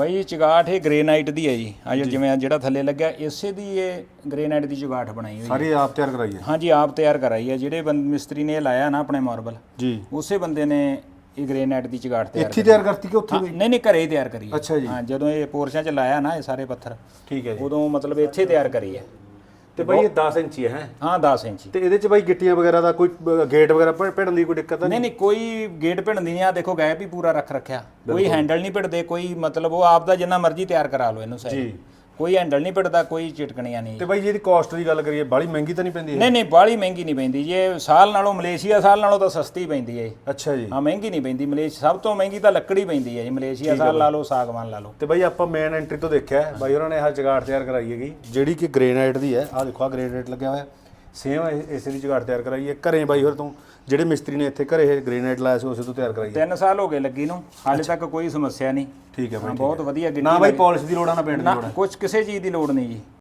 ਬਾਈ ਇਹ ਚਗਾਠ ਇਹ ਗ੍ਰੇਨਾਈਟ ਦੀ ਹੈ ਜੀ। ਆ ਜਿਵੇਂ ਜਿਹੜਾ ਥੱਲੇ ਲੱਗਿਆ ਇਸੇ ਦੀ ਇਹ ਗ੍ਰੇਨਾਈਟ ਦੀ ਚਗਾਠ ਬਣਾਈ ਹੋਈ ਹੈ। ਸਾਰੀ ਆਪ ਤਿਆਰ ਕਰਾਈ ਹੈ। ਹਾਂਜੀ ਆਪ ਤਿਆਰ ਕਰਾਈ ਹੈ। ਜਿਹੜੇ ਬੰਦ ਮਿਸਤਰੀ ਨੇ ਲਾਇਆ ਨਾ ਆਪਣੇ ਮਾਰਬਲ ਜੀ। ਉਸੇ ਬੰਦੇ ਨੇ ਇਹ ਗ੍ਰੇਨਾਈਟ ਦੀ ਚਗਾਠ ਤਿਆਰ ਇੱਥੇ ਤਿਆਰ ਕਰਤੀ ਕਿ ਉੱਥੇ ਨਹੀਂ ਨਹੀਂ ਘਰੇ ਹੀ ਤਿਆਰ ਕਰੀ ਹੈ। ਅੱਛਾ ਜੀ। ਹਾਂ ਜਦੋਂ ਇਹ ਪੋਰਸ਼ਾਂ ਚ ਲਾਇਆ ਨਾ ਇਹ ਸਾਰੇ ਪੱਥਰ ਠੀਕ ਹੈ ਜੀ। ਉਦੋਂ ਮਤਲਬ ਇੱਥੇ ਤਿਆਰ ਕਰੀ ਹੈ। ਤੇ ਬਾਈ ਇਹ 10 ਇੰਚੀ ਹੈ ਹਾਂ? 10 ਇੰਚੀ। ਤੇ ਇਹਦੇ ਚ ਬਾਈ ਗਿੱਟੀਆਂ ਵਗੈਰਾ ਦਾ ਕੋਈ ਗੇਟ ਵਗੈਰਾ ਭਿੜਨ ਦੀ ਕੋਈ ਦਿੱਕਤ ਨਹੀਂ ਨਹੀਂ? ਕੋਈ ਗੇਟ ਭਿੜਨ ਦੀ ਨਹੀਂ ਆ ਦੇਖੋ ਗੈਪ ਹੀ ਪੂਰਾ ਰੱਖ ਰੱਖਿਆ। ਕੋਈ ਹੈਂਡਲ ਨਹੀਂ ਭਿੜਦੇ ਕੋਈ ਮਤਲਬ ਉਹ ਆਪ ਦਾ ਜਿੰਨਾ ਮਰਜ਼ੀ ਤਿਆਰ ਕਰਾ ਲਓ ਇਹਨੂੰ ਸਹੀ ਜੀ ਕੋਈ ਹੈਂਡਲ ਨਹੀਂ ਭਿੜਦਾ ਕੋਈ ਚਿਟਕਣੀਆਂ ਨਹੀਂ। ਤੇ ਬਾਈ ਜੀ ਇਹਦੀ ਕਾਸਟ ਦੀ ਗੱਲ ਕਰੀਏ ਬਾਲੀ ਮਹਿੰਗੀ ਤਾਂ ਨਹੀਂ ਪੈਂਦੀ ਇਹ? ਨਹੀਂ ਨਹੀਂ ਬਾਹਲੀ ਮਹਿੰਗੀ ਨਹੀਂ ਪੈਂਦੀ ਜੇ। ਸਾਲ ਨਾਲੋਂ ਮਲੇਸ਼ੀਆ ਸਾਲ ਨਾਲੋਂ ਤਾਂ ਸਸਤੀ ਪੈਂਦੀ ਹੈ ਇਹ। ਅੱਛਾ ਜੀ। ਹਾਂ ਮਹਿੰਗੀ ਨਹੀਂ ਪੈਂਦੀ। ਮਲੇਸ਼ੀਆ ਸਭ ਤੋਂ ਮਹਿੰਗੀ ਤਾਂ ਲੱਕੜੀ ਪੈਂਦੀ ਹੈ ਜੀ। ਮਲੇਸ਼ੀਆ ਸਾਲ ਲਾ ਲਓ ਸਾਗਵਾਨ ਲਾ ਲਓ। ਤੇ ਬਾਈ ਆਪਾਂ ਮੇਨ ਐਂਟਰੀ ਤੋਂ ਦੇਖਿਆ ਹੈ, ਬਾਈ ਉਹਨਾਂ ਨੇ ਆਹ ਜਗਾੜ ਤਿਆਰ ਕਰਾਈ ਹੈਗੀ ਜਿਹੜੀ ਕਿ ਗ੍ਰੇਨਾਈਟ ਦੀ ਹੈ। ਆਹ ਦੇਖੋ ਆ ਗ੍ਰੇਨਾਈਟ ਲੱਗਿਆ ਹੋਇਆ। ਸੇਮ ਇਸੇ ਦੀ ਜਗਾੜ ਤਿਆਰ ਕਰਾਈ ਹੈ। ਘਰੇ ਬਾਈ ਹੋਰ ਤੋਂ ਜਿਹੜੇ ਮਿਸਤਰੀ ਨੇ ਇੱਥੇ ਘਰੇ ਇਹ ਗ੍ਰੇਨਾਈਟ ਲਾਇਆ ਸੀ ਉਸੇ ਤੋਂ ਤਿਆਰ ਕਰਾਈ ਹੈ। 3 ਸਾਲ ਹੋ ਗਏ ਲੱਗੀ ਨੂੰ। ਹਾਲੇ ਤੱਕ ਕੋਈ ਸਮੱਸਿਆ ਨਹੀਂ। ਠੀਕ ਹੈ ਬਾਈ ਬਹੁਤ ਵਧੀਆ ਨਾ ਗਿੱਟੀ ਬਾਈ ਪਾਲਿਸ਼ ਦੀ ਲੋੜ ਆ ਨਾ ਪੇਂਟ ਦੀ ਨਾ ਲੋੜ ਹੈ ਕੁਝ ਕਿਸੇ ਚੀਜ਼ ਦੀ ਲੋੜ ਨਹੀਂ ਜੀ।